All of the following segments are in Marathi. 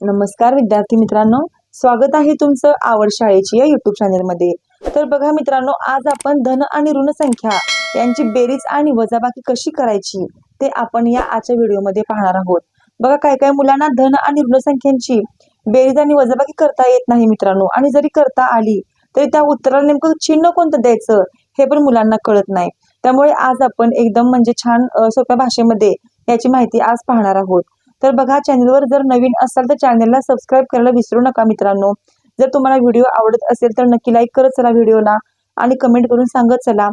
नमस्कार विद्यार्थी मित्रांनो. स्वागत आहे तुमचं आवड शाळेची या युट्यूब चॅनेलमध्ये तर बघा मित्रांनो आज आपण धन आणि ऋण संख्या यांची बेरीज आणि वजाबाकी कशी करायची ते आपण या आजच्या व्हिडिओमध्ये पाहणार आहोत. बघा काय काय मुलांना धन आणि ऋण संख्यांची बेरीज आणि वजाबाकी करता येत नाही मित्रांनो. आणि जरी करता आली तरी त्या उत्तराला नेमकं चिन्ह कोणतं द्यायचं हे पण मुलांना कळत नाही. त्यामुळे आज आपण एकदम म्हणजे छान सोप्या भाषेमध्ये याची माहिती आज पाहणार आहोत. तर बघा चॅनलवर जर नवीन असाल तर चॅनलला सबस्क्राईब करायला विसरू नका मित्रांनो. जर तुम्हाला व्हिडिओ आवडत असेल तर नक्की लाईक करत चला व्हिडिओला आणि कमेंट करून सांगत चला.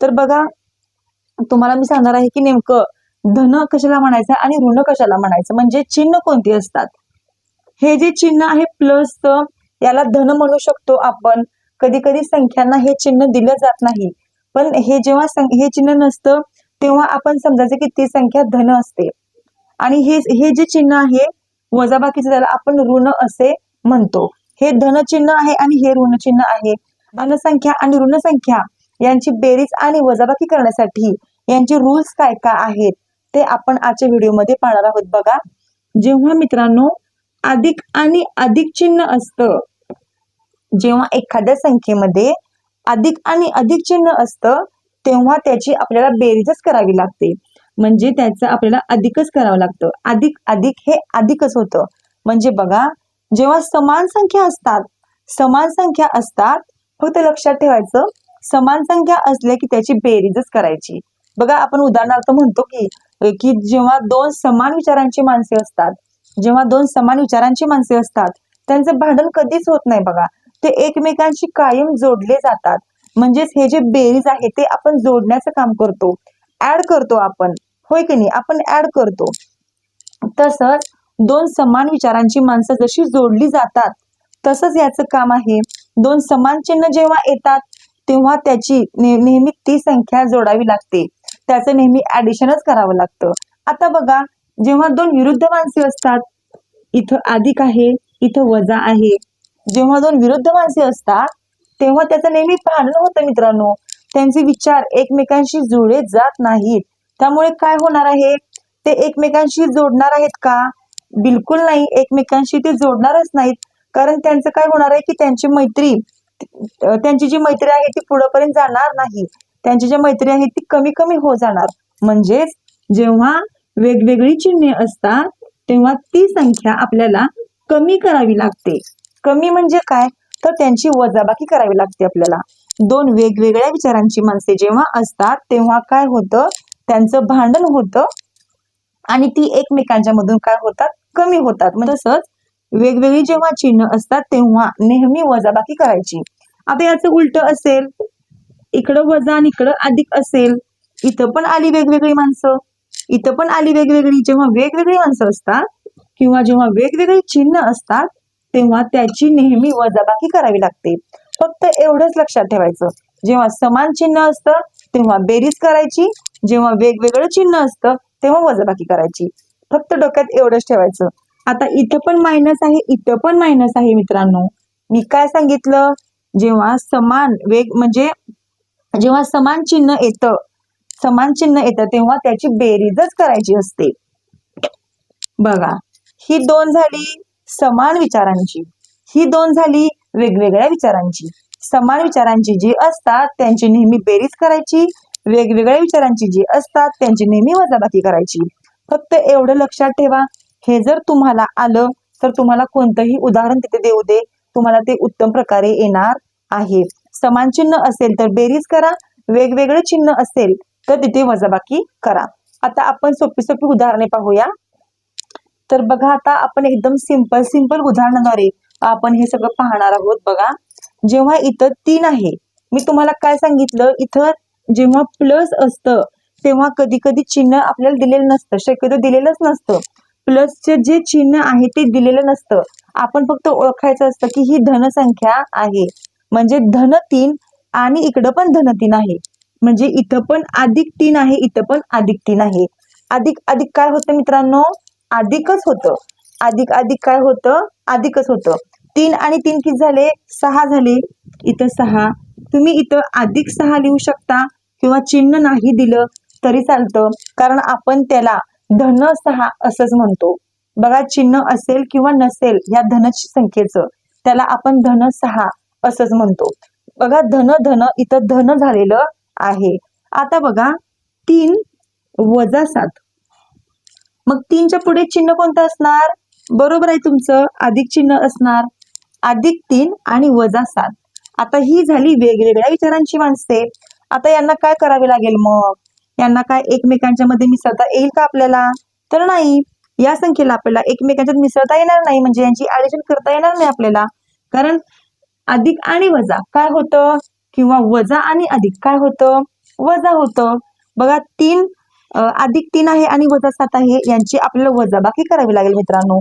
तर बघा तुम्हाला मी सांगणार आहे की नेमकं धन कशाला म्हणायचं आणि ऋण कशाला म्हणायचं? म्हणजे चिन्ह कोणती असतात? हे जे चिन्ह आहे प्लस याला धन म्हणू शकतो आपण. कधी कधी संख्यांना हे चिन्ह दिलं जात नाही. पण हे जेव्हा हे चिन्ह नसतं तेव्हा आपण समजायचं की ती संख्या धन असते. आणि हे हे जे चिन्ह आहे वजाबाकीचं त्याला आपण ऋण असे म्हणतो. हे धन चिन्ह आहे आणि हे ऋण चिन्ह आहे. धनसंख्या आणि ऋणसंख्या यांची बेरीज आणि वजाबाकी करण्यासाठी यांचे रूल्स काय काय आहेत ते आपण आजच्या व्हिडिओमध्ये पाहणार आहोत. बघा जेव्हा मित्रांनो अधिक आणि अधिक चिन्ह असतं जेव्हा एखाद्या संख्येमध्ये अधिक आणि अधिक चिन्ह असतं तेव्हा त्याची आपल्याला बेरीजच करावी लागते. म्हणजे त्याचं आपल्याला अधिकच करावं लागतं. अधिक अधिक हे अधिकच होतं. म्हणजे बघा जेव्हा समान संख्या असतात समान संख्या असतात फक्त लक्षात ठेवायचं समान संख्या असल्या की त्याची बेरीजच करायची. बघा आपण उदाहरणार्थ म्हणतो की की जेव्हा दोन समान विचारांची माणसे असतात जेव्हा दोन समान विचारांची माणसे असतात त्यांचं भांडण कधीच होत नाही बघा. ते एकमेकांशी कायम जोडले जातात. म्हणजेच हे जे बेरीज आहे ते आपण जोडण्याचं काम करतो. ऍड करतो आपण. होय की नाही? आपण ऍड करतो. तसंच दोन समान विचारांची माणसं जशी जोडली जातात तसंच याचं काम आहे. दोन समान चिन्ह जेव्हा येतात तेव्हा त्याची ने- नेहमी ती संख्या जोडावी लागते. त्याचं नेहमी ऍडिशनच करावं लागतं. आता बघा जेव्हा दोन विरुद्ध माणसे असतात इथं अधिक आहे इथं वजा आहे. जेव्हा दोन विरुद्ध माणसे असतात तेव्हा त्याचं नेहमी पाहणं होतं मित्रांनो. त्यांचे विचार एकमेकांशी जुळे जात नाहीत. त्यामुळे काय होणार आहे? ते एकमेकांशी जोडणार आहेत का? बिलकुल नाही. एकमेकांशी ते जोडणारच नाहीत. कारण त्यांचं काय होणार आहे की त्यांची मैत्री त्यांची जी मैत्री आहे ती पुढेपर्यंत जाणार नाही. त्यांची जी मैत्री आहे ती कमी कमी हो जाणार. म्हणजेच जेव्हा वेगवेगळी चिन्हे असतात तेव्हा ती संख्या आपल्याला कमी करावी लागते. कमी म्हणजे काय? तर त्यांची वजाबाकी करावी लागते आपल्याला. दोन वेगवेगळ्या विचारांची माणसे जेव्हा असतात तेव्हा काय होतं? त्यांचं भांडण होतं आणि ती एकमेकांच्या मधून काय होतात? कमी होतात. म्हणजे तसंच वेगवेगळी जेव्हा चिन्ह असतात तेव्हा नेहमी वजाबाकी करायची. आता याचं उलट असेल इकडं वजा आणि इकडं अधिक असेल इथं पण आली वेगवेगळी माणसं. इथं पण आली वेगवेगळी. जेव्हा वेगवेगळी माणसं असतात किंवा जेव्हा वेगवेगळी चिन्ह असतात तेव्हा त्याची नेहमी वजाबाकी करावी लागते. फक्त एवढंच लक्षात ठेवायचं. जेव्हा समान चिन्ह असतं तेव्हा बेरीज करायची जेव्हा वेगवेगळं चिन्ह असतं तेव्हा वजाबाकी करायची. फक्त डोक्यात एवढंच ठेवायचं. आता इथं पण मायनस आहे इथं पण मायनस आहे मित्रांनो. मी काय सांगितलं? जेव्हा समान वेग म्हणजे जेव्हा समान चिन्ह येतं समान चिन्ह येतं तेव्हा त्याची बेरीजच करायची असते. बघा ही दोन झाली समान विचारांची. ही दोन झाली वेगवेगळ्या विचारांची. समान विचारांची जी असतात त्यांची नेहमी बेरीज करायची वेगवेगळ्या विचारांची जी असतात त्यांची नेहमी वजाबाकी करायची. फक्त एवढं लक्षात ठेवा हे जर तुम्हाला आलं तर तुम्हाला कोणतंही उदाहरण तिथे देऊ दे. तुम्हाला ते उत्तम प्रकारे येणार आहे. समान चिन्ह असेल तर बेरीज करा वेगवेगळे चिन्ह असेल तर तिथे वजाबाकी करा. आता आपण सोपी सोपी उदाहरणे पाहूया. तर बघा आता आपण एकदम सिंपल सिंपल उदाहरणाद्वारे आपण हे सगळं पाहणार आहोत बघा. जेव्हा इथं तीन आहे मी तुम्हाला काय सांगितलं? इथं जेव्हा प्लस असतं तेव्हा कधी कधी चिन्ह आपल्याला दिलेलं नसतं. शक्यतो दिलेलंच नसतं. प्लसचे जे चिन्ह आहे ते दिलेलं नसतं. आपण फक्त ओळखायचं असतं की ही धनसंख्या आहे. म्हणजे धन तीन आणि इकडं पण धन तीन आहे. म्हणजे इथं पण अधिक तीन आहे इथं पण अधिक तीन आहे. अधिक अधिक काय होतं मित्रांनो? अधिकच होतं. अधिक अधिक काय होतं? अधिकच होतं. तीन आणि तीन किती झाले? सहा झाले. इथं सहा. तुम्ही इथं अधिक सहा लिहू शकता किंवा चिन्ह नाही दिलं तरी चालतं कारण आपण त्याला धन सहा असंच म्हणतो. बघा चिन्ह असेल किंवा नसेल या धन संख्येचं त्याला आपण धन सहा असंच म्हणतो. बघा धन धन इथं धन झालेलं आहे. आता बघा तीन वजा सात. मग तीनच्या पुढे चिन्ह कोणतं असणार? बरोबर आहे तुमचं अधिक चिन्ह असणार. अधिक तीन आणि वजा सात. आता ही झाली वेगवेगळ्या विचारांची माणसे. आता यांना काय करावे लागेल मग? यांना काय एकमेकांच्या मध्ये मिसळता येईल का आपल्याला? तर नाही. या संख्येला आपल्याला एकमेकांच्यात मिसळता येणार नाही. म्हणजे यांची ऍडिशन करता येणार नाही आपल्याला. कारण अधिक आणि वजा काय होतं? किंवा वजा आणि अधिक काय होतं? वजा होतं. बघा तीन अधिक तीन आहे आणि वजा सात आहे. यांची आपल्याला वजाबाकी करावी लागेल मित्रांनो.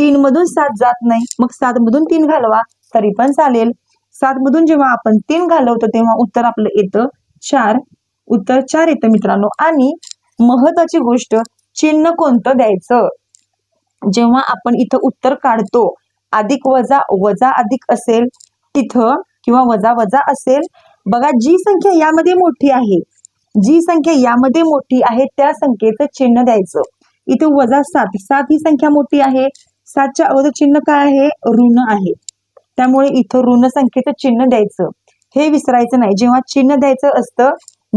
तीन मधून सात जात नाही. मग सात मधून तीन घालवा तरी पण चालेल. सात मधून जेव्हा आपण तीन घालवतो तेव्हा उत्तर आपलं येतं चार. उत्तर चार येतं मित्रांनो. आणि महत्वाची गोष्ट चिन्ह कोणतं द्यायचं? जेव्हा आपण इथं उत्तर काढतो अधिक वजा वजा अधिक असेल तिथं किंवा वजा वजा असेल बघा जी संख्या यामध्ये मोठी आहे जी संख्या यामध्ये मोठी आहे त्या संख्येचं चिन्ह द्यायचं. इथे वजा सात सात ही संख्या मोठी आहे. सातच्या अगोदर चिन्ह काय आहे? ऋण आहे. त्यामुळे इथं ऋण संख्येचं चिन्ह द्यायचं. हे विसरायचं नाही. जेव्हा चिन्ह द्यायचं असतं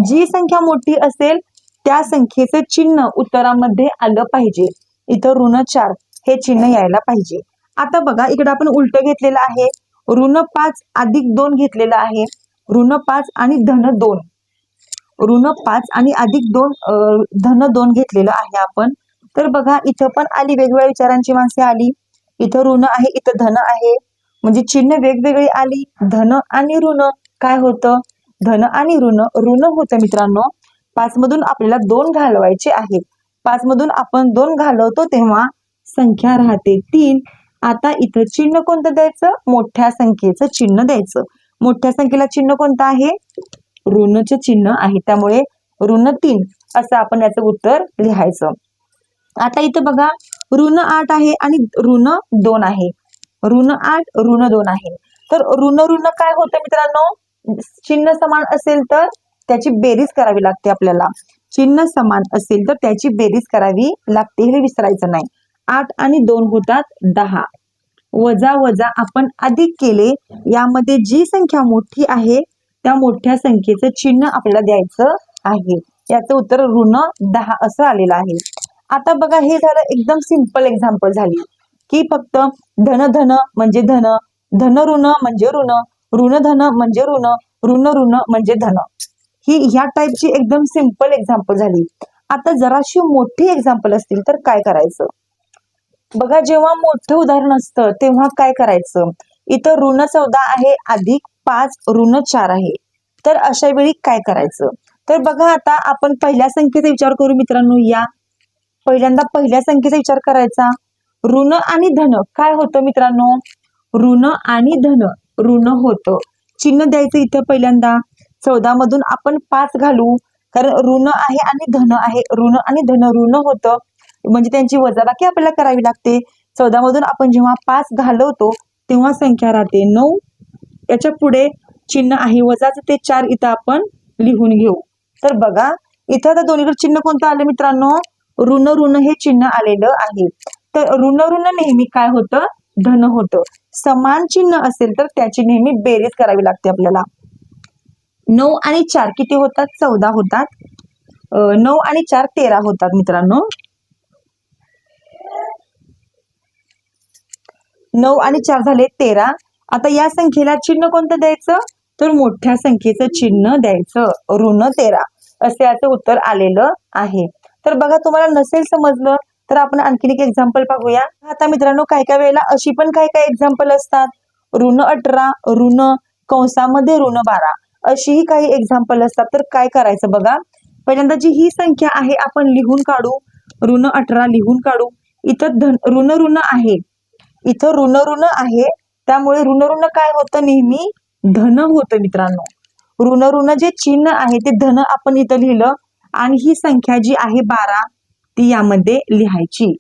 जी संख्या मोठी असेल त्या संख्येचं चिन्ह उत्तरामध्ये आलं पाहिजे. इथं ऋण चार हे चिन्ह यायला पाहिजे. आता बघा इकडे आपण उलट घेतलेलं आहे. ऋण पाच अधिक दोन घेतलेलं आहे. ऋण पाच आणि धन दोन. ऋण पाच आणि अधिक दोन धन दोन घेतलेलं आहे आपण. तर बघा इथं पण आली वेगवेगळ्या विचारांची माणसे आली. इथं ऋण आहे इथं धन आहे. म्हणजे चिन्ह वेगवेगळी आली धन आणि ऋण. काय होतं? धन आणि ऋण. ऋण होतं मित्रांनो पाच मधून आपल्याला दोन घालवायचे आहेत. पाच मधून आपण दोन घालवतो तेव्हा संख्या राहते तीन. आता इथं चिन्ह कोणतं द्यायचं? मोठ्या संख्येचं चिन्ह द्यायचं. मोठ्या संख्येला चिन्ह कोणतं आहे? ऋणचे चिन्ह आहे. त्यामुळे ऋण तीन. असं आपण याचं उत्तर लिहायचं. आता इथं बघा ऋण आठ आहे आणि ऋण दोन आहे. ऋण आठ ऋण दोन आहे. तर ऋण ऋण काय होतं मित्रांनो? चिन्ह समान असेल तर त्याची बेरीज करावी लागते आपल्याला. चिन्ह समान असेल तर त्याची बेरीज करावी लागते हे विसरायचं नाही. आठ आणि दोन होतात दहा. वजा वजा आपण अधिक केले यामध्ये जी संख्या मोठी आहे त्या मोठ्या संख्येचं चिन्ह आपल्याला द्यायचं आहे. याचं उत्तर ऋण दहा असं आलेलं आहे. आता बघा हे झालं एकदम सिंपल एक्झाम्पल झाली. की फक्त धन धन म्हणजे धन धन ऋण म्हणजे ऋण ऋण धन म्हणजे ऋण ऋण ऋण म्हणजे धन. ही ह्या टाईपची एकदम सिंपल एक्झाम्पल झाली. आता जराशी मोठी एक्झाम्पल असतील तर काय करायचं? बघा जेव्हा मोठं उदाहरण असतं तेव्हा काय करायचं? इथं ऋण चौदा आहे अधिक पाच ऋण चार आहे. तर अशा वेळी काय करायचं? तर बघा आता आपण पहिल्या संख्येचा विचार करू मित्रांनो या पहिल्यांदा पहिल्या संख्येचा विचार करायचा. ऋण आणि धन. काय होतं मित्रांनो? ऋण आणि धन. ऋण होतं. चिन्ह द्यायचं इथं पहिल्यांदा. चौदा मधून आपण पाच घालू. कारण ऋण आहे आणि धन आहे. ऋण आणि धन. ऋण होतं. म्हणजे त्यांची वजाबाकी आपल्याला करावी लागते. चौदा मधून आपण जेव्हा पाच घालवतो तेव्हा संख्या राहते नऊ. याच्यापुढे चिन्ह आहे. वजाचं ते चार इथं आपण लिहून घेऊ. तर बघा इथं आता दोन्हीकडे चिन्ह कोणतं आलं मित्रांनो? ऋण ऋण हे चिन्ह आलेलं आहे. तर ऋण ऋण नेहमी काय होतं? धन होतं. समान चिन्ह असेल तर त्याची नेहमी बेरीज करावी लागते आपल्याला. नऊ आणि चार किती होतात? चौदा होतात. नऊ आणि चार तेरा होतात मित्रांनो. नऊ आणि चार झाले तेरा. आता या संख्येला चिन्ह कोणतं द्यायचं? तर मोठ्या संख्येचं चिन्ह द्यायचं. ऋण तेरा. असे याचं उत्तर आलेलं आहे. तर बघा तुम्हाला नसेल समजलं तर आपण आणखीन एक एक्झाम्पल पाहूया. आता मित्रांनो काही काही वेळेला अशी पण काही काही एक्झाम्पल असतात. ऋण अठरा ऋण कंसामध्ये ऋण बारा अशीही काही एक्झाम्पल असतात. तर काय करायचं बघा? पहिल्यांदा जी ही संख्या आहे आपण लिहून काढू. ऋण अठरा लिहून काढू. इथं धन ऋण ऋण आहे. इथं ऋण ऋण आहे. त्यामुळे ऋण ऋण काय होतं नेहमी? धन होतं मित्रांनो. ऋण ऋण जे चिन्ह आहे ते धन आपण इथं लिहिलं. आणि ही संख्या जी आहे बारा ती यामध्ये लिहायची.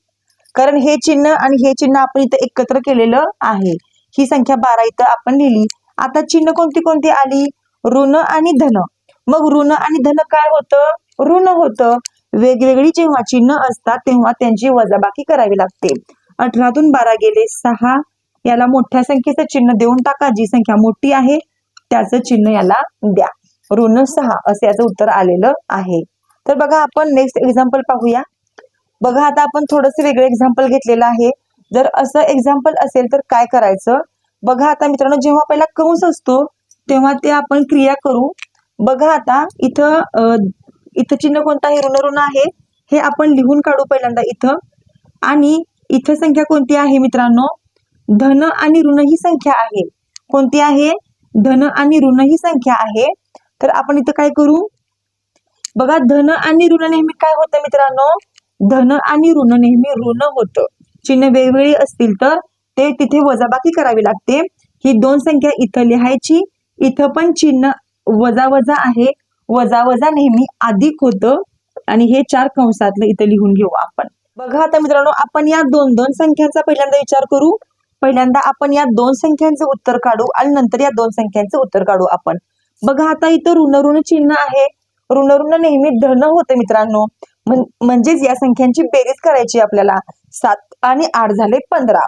कारण हे चिन्ह आणि हे चिन्ह आपण इथं एकत्र केलेलं आहे. ही संख्या बारा इथं आपण लिहिली. आता चिन्ह कोणती कोणती आली? ऋण आणि धन. मग ऋण आणि धन काय होतं? ऋण होतं. वेगवेगळी जेव्हा चिन्ह असतात तेव्हा त्यांची वजाबाकी करावी लागते. अठरातून बारा गेले सहा. याला मोठ्या संख्येचं चिन्ह देऊन टाका. जी संख्या मोठी आहे त्याचं चिन्ह याला द्या. ऋण सहा असं याचं उत्तर आलेलं आहे. तर बघा आपण नेक्स्ट एक्झाम्पल पाहूया. बघा आता आपण थोडस वेगळं एक्झाम्पल घेतलेलं आहे. जर असं एक्झाम्पल असेल तर काय करायचं? बघा आता मित्रांनो जेव्हा पहिला कंस असतो तेव्हा ते आपण क्रिया करू. बघा आता इथं इथं चिन्ह कोणतं आहे? ऋण ऋण आहे. हे आपण लिहून काढू पहिल्यांदा इथं. आणि इथं संख्या कोणती आहे मित्रांनो? धन आणि ऋण ही संख्या आहे. कोणती आहे? धन आणि ऋण ही संख्या आहे. तर आपण इथं काय करू? बघा धन आणि ऋण नेहमी काय होतं मित्रांनो? धन आणि ऋण नेहमी ऋण होतं. चिन्ह वेगवेगळी असतील तर ते तिथे वजाबाकी करावी लागते. ही दोन संख्या इथं लिहायची. इथं पण चिन्ह वजा वजा आहे. वजा वजा नेहमी अधिक होतं. आणि हे चार कंसातलं इथं लिहून घेऊ आपण. बघा आता मित्रांनो आपण या दोन दोन संख्यांचा पहिल्यांदा विचार करू. पहिल्यांदा आपण या दोन संख्यांचं उत्तर काढू आणि नंतर या दोन संख्यांचं उत्तर काढू आपण. बघा आता इथं ऋण ऋण चिन्ह आहे. ऋण ऋण नेहमी धन होते मित्रांनो. म्हणजेच या संख्यांची बेरीज करायची आपल्याला. सात आणि आठ झाले पंधरा.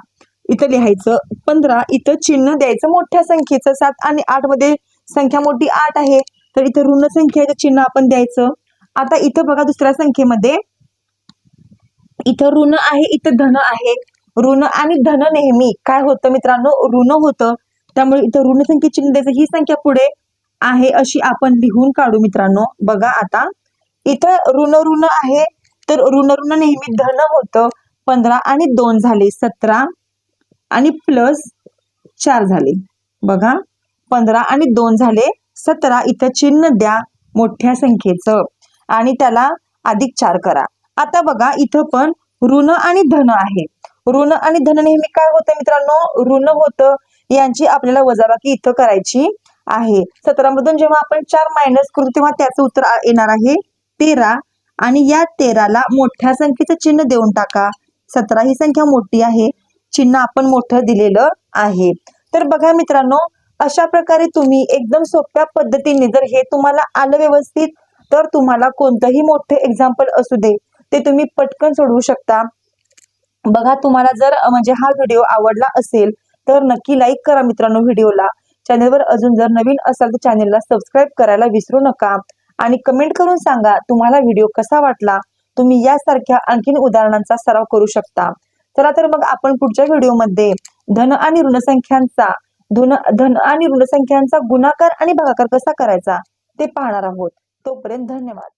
इथं लिहायचं पंधरा इथं चिन्ह द्यायचं मोठ्या संख्येचं. सात आणि आठमध्ये संख्या मोठी आठ आहे. तर इथं ऋण संख्येचं चिन्ह आपण द्यायचं. आता इथं बघा दुसऱ्या संख्येमध्ये. इथं ऋण आहे इथं धन आहे. ऋण आणि धन नेहमी. काय होतं मित्रांनो? ऋण होतं. त्यामुळे इथं ऋण संख्ये चिन्ह द्यायचं. ही संख्या पुढे आहे अशी आपण लिहून काढू मित्रांनो. बघा आता. इथं ऋण ऋण आहे. तर ऋण ऋण नेहमी धन होतं. पंधरा आणि दोन झाले. सतरा आणि प्लस चार झाले. बघा. पंधरा आणि दोन झाले. सतरा इथं चिन्ह द्या मोठ्या संख्येचं. आणि त्याला अधिक चार करा. आता बघा इथं पण ऋण आणि धन आहे. ऋण आणि धन नेहमी काय होतं मित्रांनो? ऋण होतं. यांची आपल्याला वजाबाकी इथं करायची आहे. सतरा मधून जेव्हा आपण चार मायनस करू तेव्हा त्याचं उत्तर येणार आहे तेरा. आणि या तेराला मोठ्या संख्येचं चिन्ह देऊन टाका. सतरा ही संख्या मोठी आहे. चिन्ह आपण मोठं दिलेलं आहे. तर बघा मित्रांनो अशा प्रकारे तुम्ही एकदम सोप्या पद्धतीने जर हे तुम्हाला आलं व्यवस्थित तर तुम्हाला कोणतंही मोठे एक्झाम्पल असू दे ते तुम्ही पटकन सोडवू शकता. बघा तुम्हाला जर म्हणजे हा व्हिडिओ आवडला असेल तर नक्की लाईक करा मित्रांनो व्हिडिओला. चॅनलवर अजून जर नवीन असाल तर चॅनलला सबस्क्राईब करायला विसरू नका. आणि कमेंट करून सांगा तुम्हाला व्हिडिओ कसा वाटला? तुम्ही यासारख्या आणखीन उदाहरणांचा सराव करू शकता. चला तर मग आपण पुढच्या व्हिडिओमध्ये. धन आणि ऋणसंख्यांचा धन धन आणि ऋणसंख्यांचा गुणाकार आणि भागाकार कसा करायचा ते पाहणार आहोत. तोपर्यंत धन्यवाद.